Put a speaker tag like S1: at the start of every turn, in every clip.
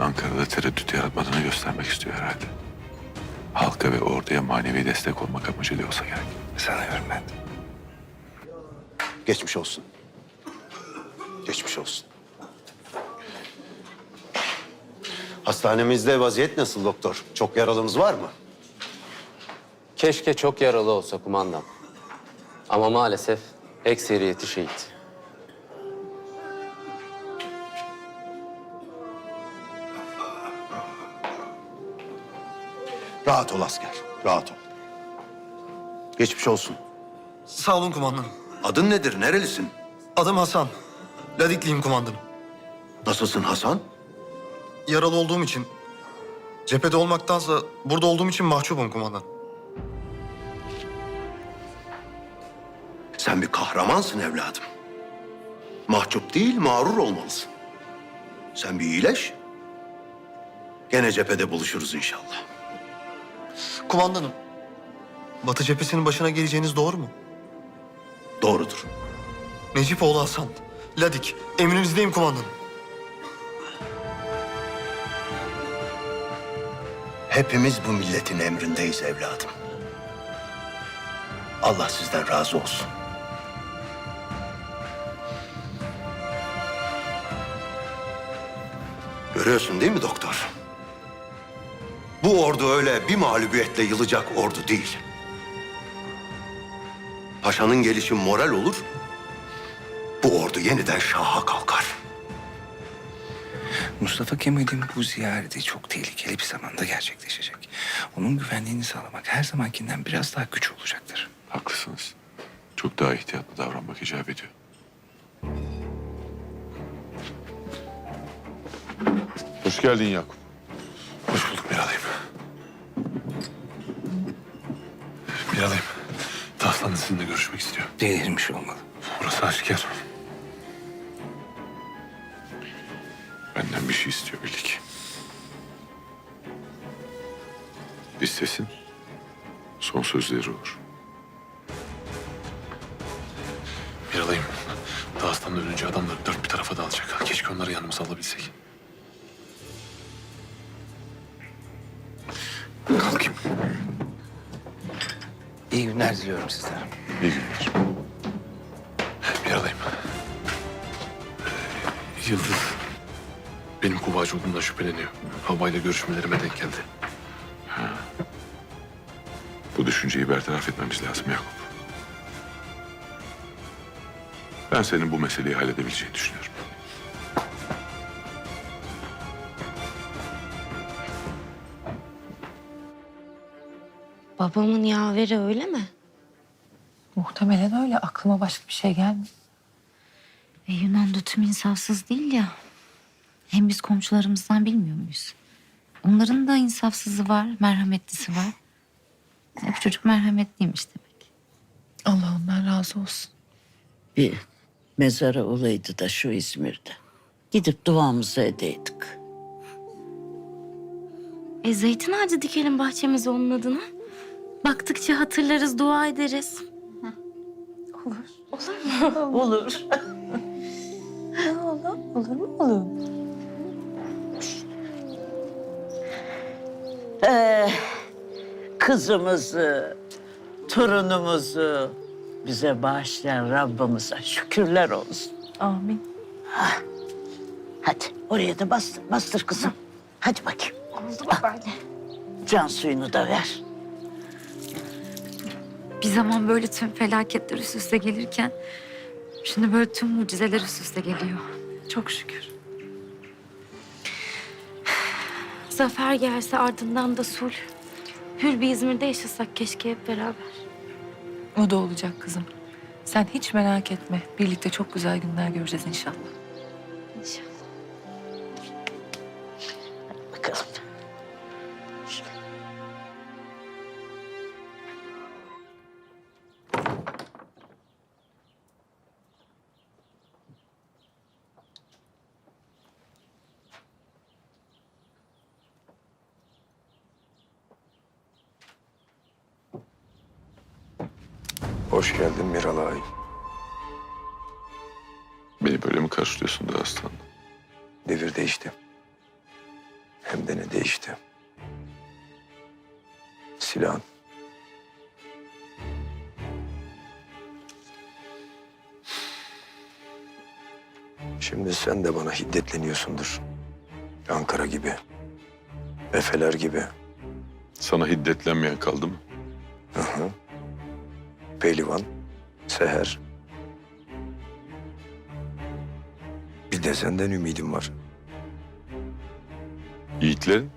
S1: Ankara'da tereddüt yaratmadığını göstermek istiyor herhalde. Halka ve orduya manevi destek olmak amacıyla olsa gerek.
S2: Sanıyorum ben de. Geçmiş olsun. Geçmiş olsun. Hastanemizde vaziyet nasıl doktor? Çok yaralımız var mı?
S3: Keşke çok yaralı olsa kumandan. Ama maalesef ekseriyeti şehit.
S2: Rahat ol asker, rahat ol. Geçmiş olsun.
S4: Sağ olun kumandanım.
S2: Adın nedir, nerelisin?
S4: Adım Hasan. Ladikliyim kumandanım.
S2: Nasılsın Hasan?
S4: Yaralı olduğum için, cephede olmaktansa burada olduğum için mahcubum kumandan.
S2: Sen bir kahramansın evladım. Mahcup değil, mağrur olmalısın. Sen bir iyileş. Gene cephede buluşuruz inşallah.
S4: Kumandanım, Batı cephesinin başına geleceğiniz doğru mu?
S2: Doğrudur.
S4: Necipoğlu Hasan, Ladik, emrinizdeyim kumandanım.
S2: Hepimiz bu milletin emrindeyiz evladım. Allah sizden razı olsun. Görüyorsun değil mi doktor? Bu ordu öyle bir mağlubiyetle yılacak ordu değil. Paşanın gelişi moral olur. Bu ordu yeniden şaha kalkar.
S5: Mustafa Kemal'in bu ziyareti çok tehlikeli bir zamanda gerçekleşecek. Onun güvenliğini sağlamak her zamankinden biraz daha güç olacaktır.
S1: Haklısınız. Çok daha ihtiyatlı davranmak icap ediyor. Hoş geldin Yakup.
S6: Hoş bulduk Miralay'ım. Miralay'ım, Dağıstan sizinle görüşmek istiyor.
S5: Delirmiş olmalı.
S6: Burası aşikar.
S1: Benden bir şey istiyor Birlik. İstesin. Son sözleri olur.
S6: Miralay'ım, Dağıstan'dan ölünce adamları dört bir tarafa dağılacak. Keşke onları yanımıza alabilsek.
S5: İyi günler diliyorum sizlere.
S1: İyi günler.
S6: Miralay'ım. Ee, Yıldız, benim kuvacı olduğumdan şüpheleniyor. Havayla görüşmelerime denk geldi.
S1: Bu düşünceyi bertaraf etmemiz lazım Yakup. Ben senin bu meseleyi halledebileceğini düşünüyorum.
S7: Babamın yaveri öyle mi?
S8: Muhtemelen öyle. Aklıma başka bir şey gelmiyor.
S9: E, Yunan'da tüm insafsız değil ya. Hem biz komşularımızdan bilmiyor muyuz? Onların da insafsızı var, merhametlisi var. Bu çocuk merhametliymiş demek.
S8: Allah ondan razı olsun.
S10: bir mezara olaydı da şu İzmir'de. Gidip duamızı edeydik.
S7: E zeytin ağacı dikelim bahçemize onun adına. Baktıkça hatırlarız, dua ederiz.
S10: Olur.
S8: Olur mu oğlum?
S10: Ee, kızımızı, torunumuzu bize bağışlayan Rabbimize şükürler olsun.
S8: Amin.
S10: Hadi oraya da bastır, bastır kızım. Hadi bakayım.
S7: Oldu mu böyle?
S10: Can suyunu da ver.
S9: Bir zaman böyle tüm felaketler üst üste gelirken... ...şimdi böyle tüm mucizeler üst üste geliyor.
S8: Çok şükür.
S7: Zafer gelse ardından da sulh. Hür bir İzmir'de yaşasak keşke hep beraber.
S8: O da olacak kızım. Sen hiç merak etme. Birlikte çok güzel günler göreceğiz inşallah.
S7: İnşallah.
S2: Hoş geldin Miralay.
S1: Beni böyle mi karşılıyorsun da aslan?
S2: Devir değişti.
S5: Hem de ne değişti. Silahın. Şimdi sen de bana hiddetleniyorsundur. Ankara gibi. Efeler gibi.
S1: Sana hiddetlenmeyen kaldı mı?
S5: Pehlivan, Seher. Bir de senden ümidim var.
S1: Yiğitlerin?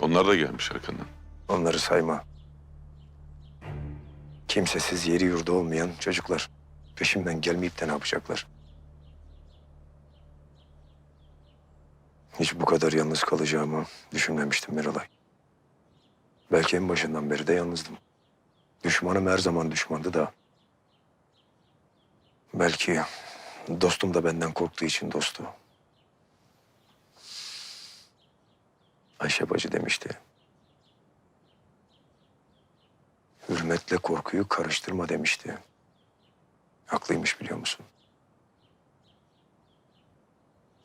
S1: Onlar da gelmiş arkandan.
S5: Onları sayma. Kimsesiz yeri yurdu olmayan çocuklar. Peşimden gelmeyip de ne yapacaklar? Hiç bu kadar yalnız kalacağımı düşünmemiştim Miralay. Belki en başından beri de yalnızdım. Düşmanım her zaman düşmandı da. Belki dostum da benden korktuğu için dostu. Ayşe bacı demişti. Hürmetle korkuyu karıştırma demişti. Haklıymış biliyor musun?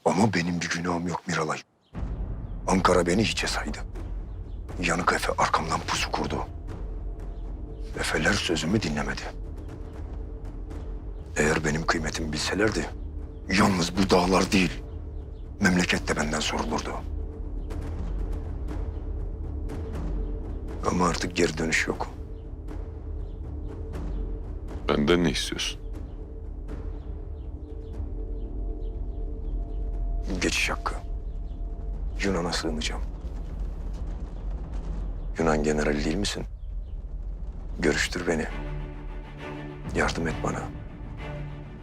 S5: Ama benim bir günahım yok Miralay. Ankara beni hiçe saydı. Yanık Efe arkamdan pusu kurdu. Efeler sözümü dinlemedi. Eğer benim kıymetimi bilselerdi, yalnız bu dağlar değil, memleket de benden sorulurdu. Ama artık geri dönüş yok.
S1: Benden ne istiyorsun?
S5: Geçiş hakkı. Yunan'a sığınacağım. Yunan generali değil misin? Görüştür beni. Yardım et bana.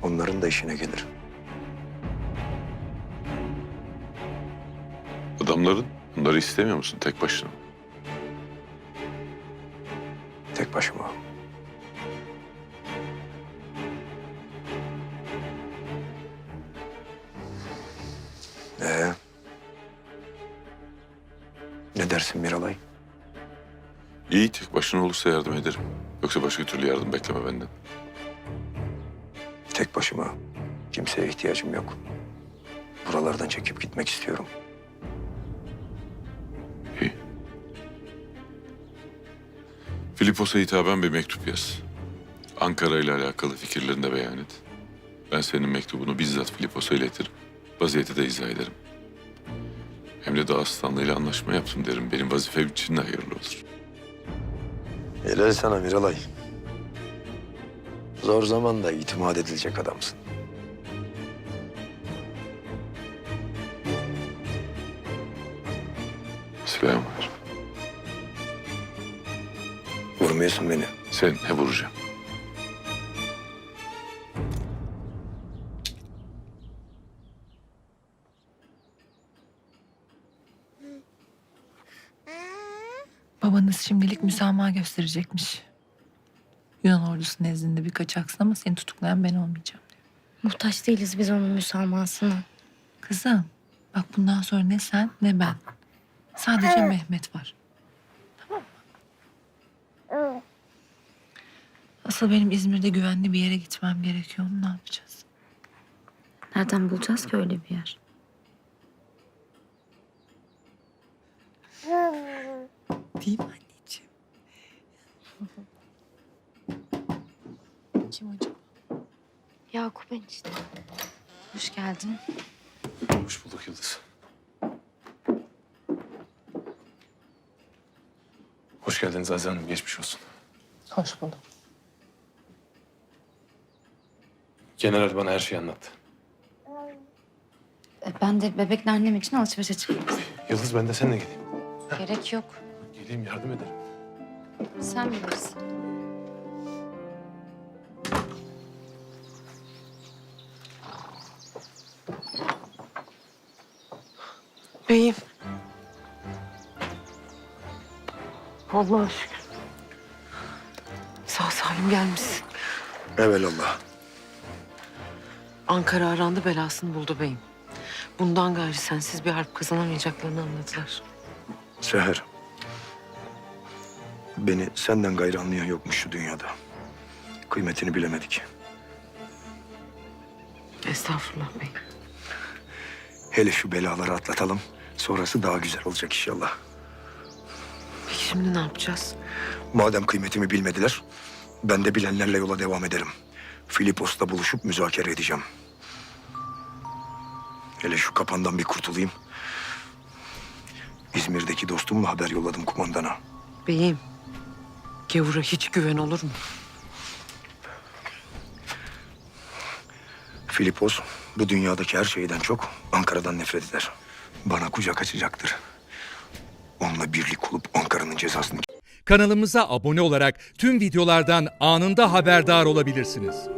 S5: Onların da işine gelir.
S1: Adamların bunları istemiyor musun tek başına?
S5: Tek başıma. Ee? Ne dersin Miralay?
S1: İyi tek başına olursa yardım ederim. Yoksa başka türlü yardım bekleme benden.
S5: Tek başıma. Kimseye ihtiyacım yok. Buralardan çekip gitmek istiyorum.
S1: İyi. Filipos'a hitaben bir mektup yaz. Ankara ile alakalı fikirlerini de beyan et. Ben senin mektubunu bizzat Filipos'a iletirim. Vaziyeti de izah ederim. Hem de Dağıstanlı ile anlaşma yaptım derim. Benim vazifem için de hayırlı olur.
S5: Helal sana Miralay. Zor zamanda itimat edilecek adamsın.
S1: Silahım var.
S5: Vurmuyorsun beni.
S1: Sen ne vuracağım?
S8: Babanız şimdilik müsamaha gösterecekmiş. Yunan ordusu nezdinde bir kaçaksın ama seni tutuklayan ben olmayacağım diyor.
S7: Muhtaç değiliz biz onun müsamahasına.
S8: Kızım bak bundan sonra ne sen ne ben. Sadece Mehmet var. Tamam mı? Asıl benim İzmir'de güvenli bir yere gitmem gerekiyor. Onu ne yapacağız?
S7: Nereden bulacağız ki öyle bir yer?
S8: Değil mi anneciğim? Kim acaba?
S7: Yakup enişte.
S9: Hoş geldin.
S6: Hoş bulduk Yıldız. Hoş geldiniz Azize Hanım. Geçmiş olsun.
S8: Hoş bulduk.
S6: General bana her şeyi anlattı.
S9: E, Ben de bebekle annem için alışverişe çıktım.
S6: Yıldız ben de seninle geleyim.
S9: Gerek yok.
S6: Geleyim yardım ederim.
S9: Sen bilirsin.
S11: Beyim. Allah'a şükür. Sağ salim gelmişsin.
S5: Evelallah.
S11: Ankara arandı belasını buldu beyim. Bundan gayrı sensiz bir harp kazanamayacaklarını anladılar.
S5: Seher. Beni senden gayrı anlayan yokmuş şu dünyada. Kıymetini bilemedik.
S11: Estağfurullah beyim.
S5: Hele şu belaları atlatalım. Sonrası daha güzel olacak inşallah.
S11: Peki şimdi ne yapacağız?
S5: Madem kıymetimi bilmediler, ben de bilenlerle yola devam ederim. Filipos'la buluşup müzakere edeceğim. Hele şu kapandan bir kurtulayım. İzmir'deki dostumla haber yolladım kumandana.
S11: Beyim, gavura hiç güven olur mu?
S5: Filipos bu dünyadaki her şeyden çok Ankara'dan nefret eder. Bana kucak açacaktır. Onunla birlik olup Ankara'nın cezasını
S12: Kanalımıza abone olarak tüm videolardan anında haberdar olabilirsiniz.